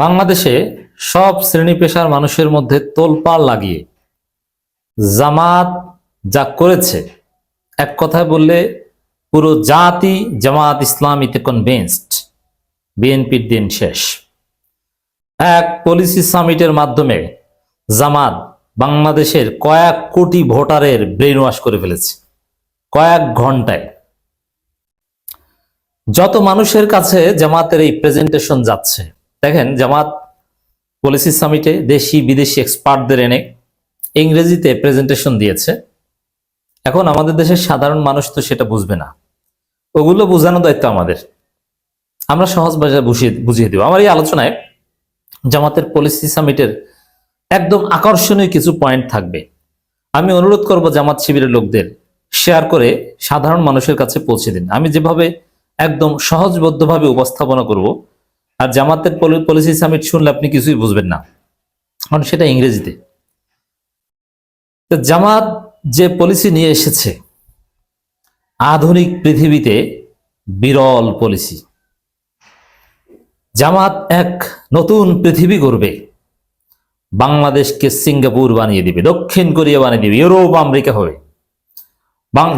বাংলাদেশে সব শ্রেণি পেশার মানুষের মধ্যে তোলপাড় লাগিয়ে জামাত যা করেছে, এক কথায় বললে পুরো জাতি জামাত ইসলাম ইসলামীতে কনভিন্সড বিএনপির দিন শেষ। এক পলিসি সামিটের মাধ্যমে জামাত বাংলাদেশের কয়েক কোটি ভোটারের ব্রেন ওয়াশ করে ফেলেছে, কয়েক ঘন্টায়। যত মানুষের কাছে জামাতের এই প্রেজেন্টেশন যাচ্ছে দেখেন, জামাত পলিসি সামিটে দেশি বিদেশি এক্সপার্টদের এনে ইংরেজিতে প্রেজেন্টেশন দিয়েছে। এখন আমাদের দেশের সাধারণ মানুষ তো সেটা বুঝবে না। ওগুলো বোঝানোর দায়িত্ব আমাদের। আমরা সহজ ভাষায় বুঝিয়ে বুঝিয়ে দেবো। আমার এই আলোচনায় জামাতের পলিসি সামিটের একদম আকর্ষণীয় কিছু পয়েন্ট থাকবে। আমি অনুরোধ করব জামাত শিবিরের লোকদের শেয়ার করে সাধারণ মানুষের কাছে পৌঁছে দিন। আমি যেভাবে একদম সহজবদ্ধভাবে উপস্থাপনা করব আর জামাতের পলিসি সামিট শুনলে আপনি কিছুই বুঝবেন না। কারণ সেটা ইংরেজিতে। জামাত যে পলিসি নিয়ে এসেছে, আধুনিক পৃথিবীতে বিরল পলিসি জামাত এক নতুন পৃথিবী করবে বাংলাদেশকে সিঙ্গাপুর বানিয়ে দিবে, দক্ষিণ কোরিয়া বানিয়ে দিবে, ইউরোপ, আমেরিকা হবে।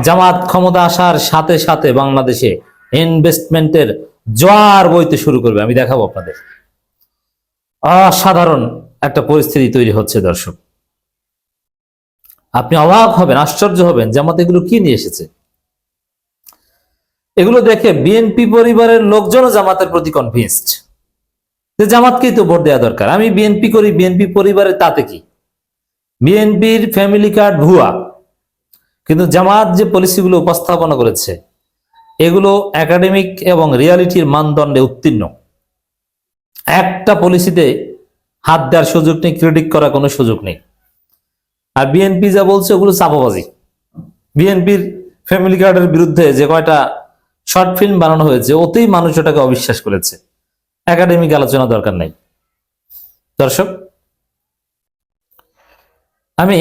জামাত ক্ষমতা আসার সাথে সাথে বাংলাদেশে ইনভেস্টমেন্টের জোয়ার বইতে শুরু করবে, আমি দেখাবো আপনাদের। অসাধারণ একটা পরিস্থিতি তৈরি হচ্ছে, দর্শক। আপনি অবাক হবেন, আশ্চর্য হবেন জামাত এগুলো কি নিয়ে এসেছে। এগুলো দেখে বিএনপি পরিবারের লোকজনও জামাতের প্রতি কনভিন্সড যে জামাতকেই তো ভোট দেওয়া দরকার। আমি বিএনপি করি বিএনপি পরিবারের তাতে কি? বিএনপির ফ্যামিলি কার্ড ভুয়া। কিন্তু জামাত যে পলিসিগুলো উপস্থাপনা করেছে এগুলো একাডেমিক এবং রিয়ালিটির মানদণ্ডে উত্তীর্ণ। একটা পলিসিতে হাত দেওয়ার সুযোগ নেই ক্রিটিক করার কোনো সুযোগ নেই। আর বিএনপি যা বলছে, ওগুলো চাপাবাজি। বিএনপির ফ্যামিলি কার্ডের বিরুদ্ধে যে কয়টা শর্ট ফিল্ম বানানো হয়েছে, ওতেই মানুষ ওটাকে অবিশ্বাস করেছে। একাডেমিক আলোচনা দরকার নাই। দর্শক, আমি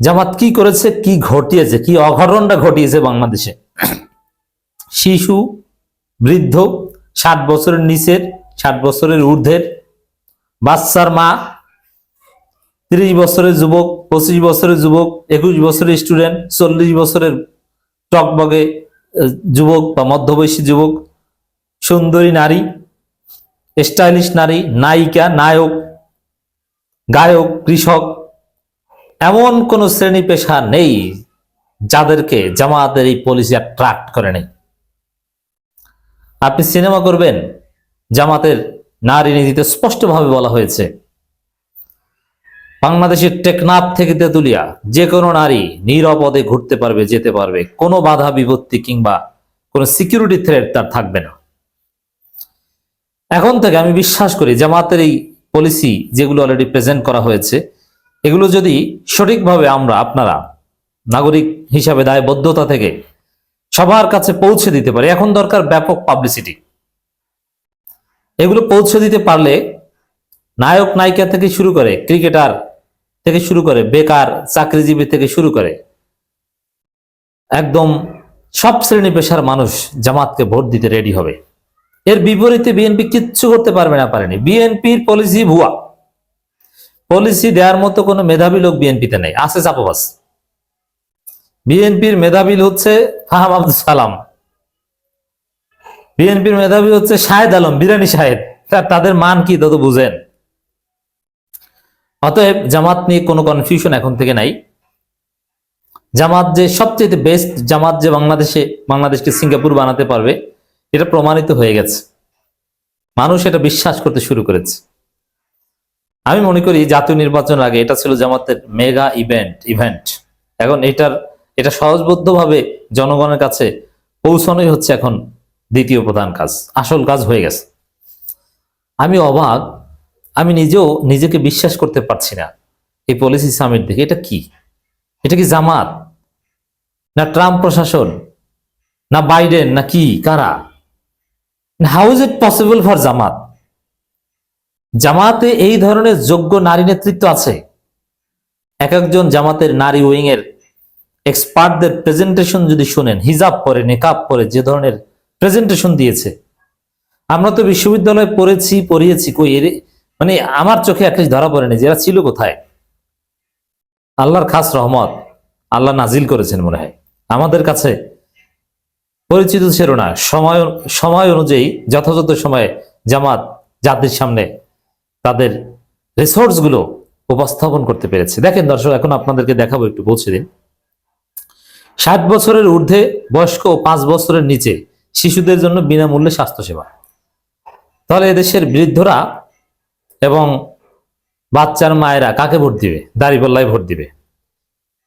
জামাত কি করেছে, কি ঘটিয়েছে, কি অঘটনটা ঘটিয়েছে বাংলাদেশে? শিশু, বৃদ্ধ, ষাট বছরের নিচের, ষাট বছরের ঊর্ধ্বের, বাচ্চার মা, তিরিশ বছরের যুবক, পঁচিশ বছরের যুবক, একুশ বছরের স্টুডেন্ট, চল্লিশ বছরের টকবগে যুবক বা মধ্যবয়সী যুবক, সুন্দরী নারী, স্টাইলিশ নারী, নায়িকা, নায়ক, গায়ক, কৃষক, এমন কোন শ্রেণি পেশা নেই যাদেরকে জামাতের এই পলিসি অ্যাট্রাক্ট করে নেই। আপনি সিনেমা করবেন, জামাতের নারী নীতিতে স্পষ্টভাবে বলা হয়েছে। বাংলাদেশের টেকনাফ থেকে তেতুলিয়া যে কোনো নারী নিরাপদে ঘুরতে পারবে, যেতে পারবে। কোনো বাধা, বিপত্তি কিংবা কোনো সিকিউরিটি থ্রেট তার থাকবে না। এখন থেকে আমি বিশ্বাস করি, জামাতের এই পলিসি যেগুলো অলরেডি প্রেজেন্ট করা হয়েছে, এগুলো যদি সঠিকভাবে আমরা আপনারা নাগরিক হিসাবে দায়বদ্ধতা থেকে সবার কাছে পৌঁছে দিতে পারি। এখন দরকার ব্যাপক পাবলিসিটি এগুলো পৌঁছে দিতে পারলে নায়ক, নায়িকা থেকে শুরু করে ক্রিকেটার থেকে শুরু করে বেকার, চাকরিজীবী থেকে শুরু করে একদম সব শ্রেণি পেশার মানুষ জামাতকে ভোট দিতে রেডি হবে। এর বিপরীতে বিএনপি কিচ্ছু করতে পারবে না, পারেনি। বিএনপির পলিসি ভুয়া। পলিসি দেওয়ার মতো কোনো মেধাবী লোক বিএনপিতে নেই। আছে চাপাবাস। বিএনপির মেধাবী হচ্ছে ফাহাম আব্দুল সালাম। বিএনপির মেধাবী হচ্ছে শাহেদ আলম, বিরানি শাহেদ। তাদের মান কি তত বুঝেন? অতএব জামাত নিয়ে কোনো কনফিউশন এখন থেকে নাই। জামাত যে সবচেয়ে বেস্ট জামাত যে বাংলাদেশে, বাংলাদেশকে সিঙ্গাপুর বানাতে পারবে, এটা প্রমাণিত হয়ে গেছে। মানুষ এটা বিশ্বাস করতে শুরু করেছে। আমি মনে করি জাতীয় নির্বাচন আগে এটা ছিল জামাতের মেগা ইভেন্ট ইভেন্ট এখন এটার এটা সহজবদ্ধভাবে জনগণের কাছে পৌঁছানোই হচ্ছে এখন দ্বিতীয় প্রধান কাজ, আসল কাজ হয়ে গেছে। আমি অবাক, আমি নিজেও নিজেকে বিশ্বাস করতে পারছি না এই পলিসি সামিট দেখে। এটা কি? এটা কি জামাত? না ট্রাম্প প্রশাসন? না বাইডেন? না কি? কারা? How is it possible for Jamaat? জামাতে এই ধরনের যোগ্য নারী নেতৃত্ব আছে। এক একজন জামাতের নারী উইং এর এক্সপার্টদের প্রেজেন্টেশন যদি শুনেন, হিজাব পরে নেকাব পরে, যে ধরনের প্রেজেন্টেশন দিয়েছে। আমরা তো বিশ্ববিদ্যালয়ে পড়েছি, পড়িয়েছি, কই এর মানে আমার চোখে একটা ধরা পড়েনি যে এরা ছিল কোথায়। আল্লাহর খাস রহমত, আল্লাহ নাজিল করেছেন মনে হয়। আমাদের কাছে পরিচিত ছিল না। সময় সময় অনুযায়ী, যথাযথ সময়ে জামাত, জাতির সামনে তাদের রিসোর্সগুলো উপস্থাপন করতে পেরেছে। দেখেন দর্শক, এখন আপনাদেরকে দেখাবো, একটু পৌঁছে দিন ষাট বছরের ঊর্ধ্বে, বয়স্ক ও পাঁচ বছরের নিচে শিশুদের জন্য বিনামূল্যে স্বাস্থ্যসেবা। তাহলে এদেশের বৃদ্ধরা এবং বাচ্চার মায়েরা কাকে ভোট দিবে? দাঁড়িপাল্লায় ভোট দিবে।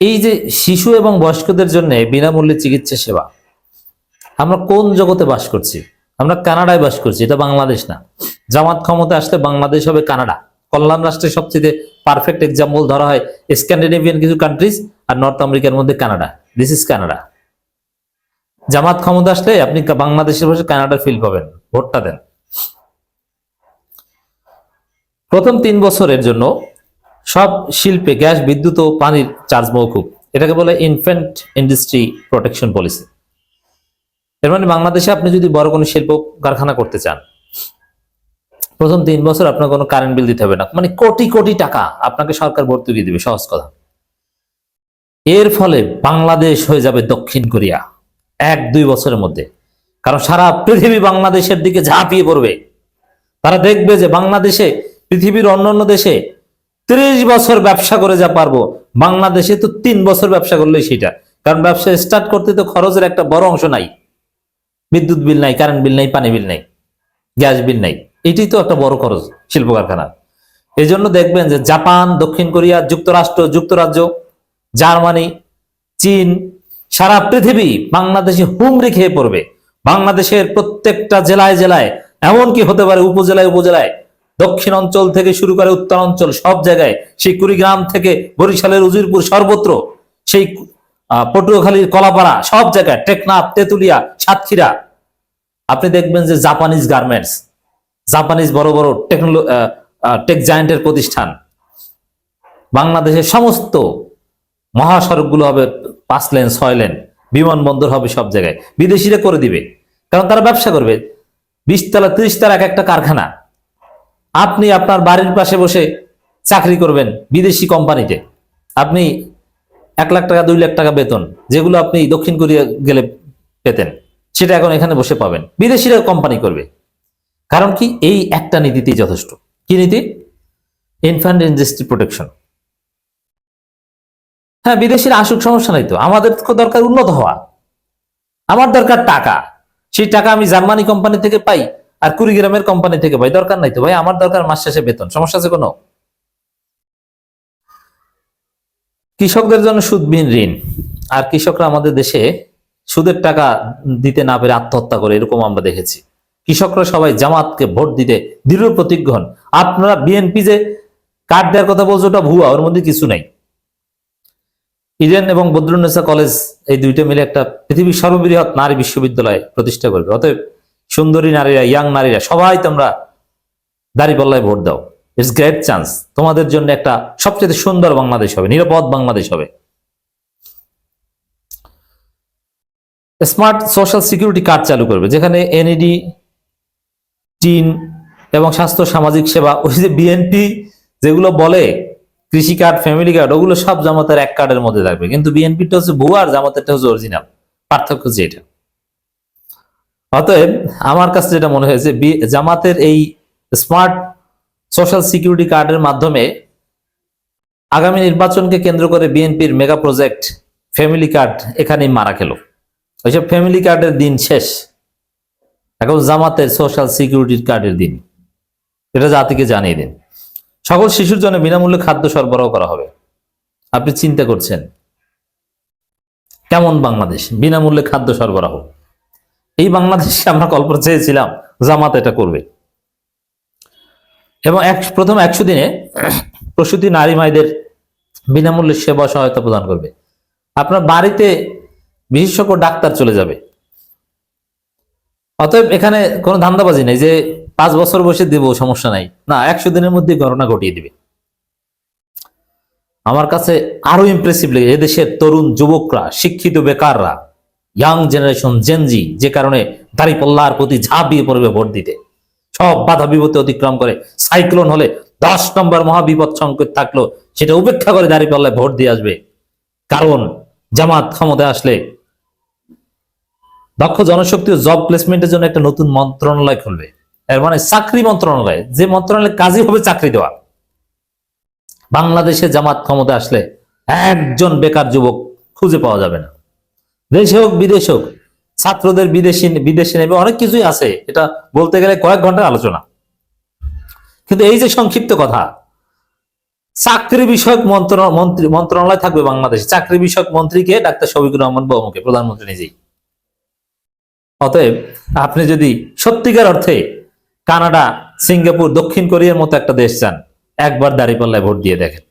এই যে শিশু এবং বয়স্কদের জন্য বিনামূল্যে চিকিৎসা সেবা, আমরা কোন জগতে বাস করছি? আমরা কানাডায় বাস করছি, এটা বাংলাদেশ না। জামাত ক্ষমতা আসলে বাংলাদেশ হবে কানাডা। কল্যাণ রাষ্ট্রের সবচেয়ে পারফেক্ট এক্সাম্পল ধরা হয় স্ক্যান্ডিনেভিয়ান কিছু কান্ট্রিজ আর নর্থ আমেরিকার মধ্যে Canada. This is Canada Jamaat ক্ষমতা আসলে আপনি বাংলাদেশের বসে কানাডার ফিল পাবেন। ভোটটা দেন। প্রথম তিন বছরের জন্য সব শিল্পে গ্যাস, বিদ্যুৎ ও পানির চার্জ মৌকুব। এটাকে বলে ইনফ্যান্ট ইন্ডাস্ট্রি প্রোটেকশন পলিসি এর মানে বাংলাদেশে আপনি যদি বড় কোনো শিল্প কারখানা করতে চান, প্রথম তিন বছর আপনার কোনো কারেন্ট বিল দিতে হবে না। মানে কোটি কোটি টাকা আপনাকে সরকার ভর্তুকি দিবে, সহজ কথা। এর ফলে বাংলাদেশ হয়ে যাবে দক্ষিণ কোরিয়া। এক, দুই বছরের মধ্যে। কারণ সারা পৃথিবী বাংলাদেশের দিকে ঝাঁপিয়ে পড়বে। তারা দেখবে যে বাংলাদেশে, পৃথিবীর অন্যান্য দেশে ত্রিশ বছর ব্যবসা করে যা পারব। বাংলাদেশে তো তিন বছর ব্যবসা করলেই সেটা। কারণ ব্যবসা স্টার্ট করতে তো খরচের একটা বড় অংশ নাই। বিদ্যুৎ বিল নাই কারেন্ট বিল নাই, পানি বিল নাই, গ্যাস বিল নাই। এটি তো একটা বড় খরচ শিল্প কারখানা এই জন্য দেখবেন যে জাপান, দক্ষিণ কোরিয়া, যুক্তরাষ্ট্র, যুক্তরাজ্য জার্মানি, চীন, সারা পৃথিবী বাংলাদেশে হুমড়ি খেয়ে পড়বে। বাংলাদেশের প্রত্যেকটা জেলায় জেলায়, এমনকি হতে পারে উপজেলায় উপজেলায়, দক্ষিণ অঞ্চল থেকে শুরু করে উত্তর অঞ্চল, সব জায়গায় সেই কুড়িগ্রাম থেকে বরিশালের উজিরপুর সর্বত্র সেই পটুয়াখালীর কলাপাড়া, সব জায়গায় টেকনাফ তেতুলিয়া, সাতক্ষীরা। আপনি দেখবেন যে জাপানিজ গার্মেন্টস, জাপানিজ বড় বড় টেকনোলো টেক জায়েন্টের প্রতিষ্ঠান, বাংলাদেশের সমস্ত মহাসড়কগুলো হবে পাঁচ লেন, ছয় লেন, বিমানবন্দর হবে সব জায়গায়। বিদেশিরা করে দিবে, কারণ তারা ব্যবসা করবে। বিশ তলা ত্রিশ তলা এক একটা কারখানা। আপনি আপনার বাড়ির পাশে বসে চাকরি করবেন বিদেশি কোম্পানিতে। আপনি এক লাখ টাকা, দুই লাখ টাকা বেতন, যেগুলো আপনি দক্ষিণ কোরিয়া গেলে পেতেন, সেটা এখন এখানে বসে পাবেন। বিদেশিরা কোম্পানি করবে। কারণ কি? এই একটা নীতিতেই যথেষ্ট। কি নীতি? ইনফ্যান্ট ইন্ডাস্ট্রি প্রোটেকশন হ্যাঁ বিদেশিরা আসুক, সমস্যা নাই তো। আমাদের দরকার উন্নত হওয়া। আমার দরকার টাকা। সেই টাকা আমি জার্মানি কোম্পানি থেকে পাই আর কুড়িগ্রামের কোম্পানি থেকে পাই। দরকার নাই তো ভাই, আমার দরকার মাস শেষে বেতন। সমস্যা আছে কোনো? কৃষকদের জন্য সুদবিহীন ঋণ। আর কৃষকরা আমাদের দেশে সুদের টাকা দিতে না পেরে আত্মহত্যা করে, এরকম আমরা দেখেছি। কৃষকরা সবাই জামাতকে ভোট দিতে দৃঢ় প্রতিজ্ঞ আপনারা বিএনপি যে কার্ড দেওয়ার কথা বলছে, ওটা ভুয়া, ওর মধ্যে কিছু নাই। ইডেন এবং বদরুন্নেসা কলেজ এই দুইটা মিলে একটা পৃথিবীর সর্ববৃহৎ নারী বিশ্ববিদ্যালয় প্রতিষ্ঠা করবে। অতএব সুন্দরী নারীরা, ইয়াং নারীরা, সবাই তোমরা দাঁড়িপাল্লায় ভোট দাও। ইটস গ্রেট চান্স তোমাদের জন্য একটা সবচেয়ে সুন্দর বাংলাদেশ হবে, নিরাপদ বাংলাদেশ হবে। স্মার্ট সোশ্যাল সিকিউরিটি কার্ড চালু করবে, যেখানে এনইডি টিন এবং স্বাস্থ্য সামাজিক সেবা, ওই যে বিএনপি যেগুলো বলে কৃষি কার্ড ফ্যামিলি কার্ড ওগুলো সব জামাতের এক কার্ডের মধ্যে থাকবে। কিন্তু বিএনপিটা হচ্ছে ভুয়া আর জামাতেরটা হচ্ছে অরিজিনাল পার্থক্য যে এটা। অতএব আমার কাছে যেটা মনে হয়েছে জামাতের এই স্মার্ট সোশ্যাল সিকিউরিটি কার্ডের মাধ্যমে আগামী নির্বাচনকে কেন্দ্র করে বিএনপির মেগা প্রজেক্ট ফ্যামিলি কার্ড এখানেই মারা খেলো। ওইসব ফ্যামিলি কার্ডের দিন শেষ। এখন জামাতের সোশ্যাল সিকিউরিটি কার্ডের দিন। এটা জাতিকে জানিয়ে দিন। সকল শিশুর জন্য বিনামূল্যে খাদ্য সরবরাহ করা হবে। আপনি চিন্তা করছেন, কেমন বাংলাদেশ? বিনামূল্যে খাদ্য সরবরাহ। এই বাংলাদেশে আমরা কল্পনা চেয়েছিলাম, জামাত এটা করবে। এবং এক, প্রথম একশো দিনে প্রসূতি নারী মায়েদের বিনামূল্যে সেবা সহায়তা প্রদান করবে। আপনার বাড়িতে বিশেষজ্ঞ ডাক্তার চলে যাবে। অতএব এখানে কোনো ধান্দাবাজি নেই যে পাঁচ বছর বসে দেব, সমস্যা নাই। না, একশো দিনের মধ্যে গণনা ঘটিয়ে দিবে। আমার কাছে আরও ইমপ্রেসিভ লেগে এদেশের তরুণ যুবকরা, শিক্ষিত বেকাররা ইয়াং জেনারেশন জেনজি যে কারণে দাঁড়িপাল্লার প্রতি ঝাঁপিয়ে পড়বে ভোট দিতে। সব বাধা বিপত্তি অতিক্রম করে। সাইক্লোন হলে দশ নম্বর মহাবিপদ সংকেত থাকল সেটা উপেক্ষা করে দাঁড়িয়ে পাল্লায় ভোট দিয়ে আসবে। কারণ জামাত ক্ষমতায় আসলে দক্ষ জনশক্তি ও জব প্লেসমেন্টের জন্য একটা নতুন মন্ত্রণালয় খুলবে। এর মানে চাকরি মন্ত্রণালয়, যে মন্ত্রণালয় কাজই হবে চাকরি দেওয়া। বাংলাদেশে জামাত ক্ষমতা আসলে একজন বেকার যুবক খুঁজে পাওয়া যাবে না। দেশে হোক, বিদেশে হোক, ছাত্রদের বিদেশি, বিদেশে নেবে, অনেক কিছুই আছে। এটা বলতে গেলে কয়েক ঘণ্টার আলোচনা। কিন্তু এই যে সংক্ষিপ্ত কথা, চাকরি বিষয়ক মন্ত্রী, মন্ত্রণালয় থাকবে বাংলাদেশে। চাকরি বিষয়ক মন্ত্রীকে ডাক্তার শফিকুর রহমান বহুমুখে প্রধানমন্ত্রী নিজেই। অতএব আপনি যদি সত্যিকার অর্থে কানাডা সিঙ্গাপুর দক্ষিণ কোরিয়ার মতো একটা দেশ চান। একবার দাঁড়িপাল্লায় ভোট দিয়ে দেখেন।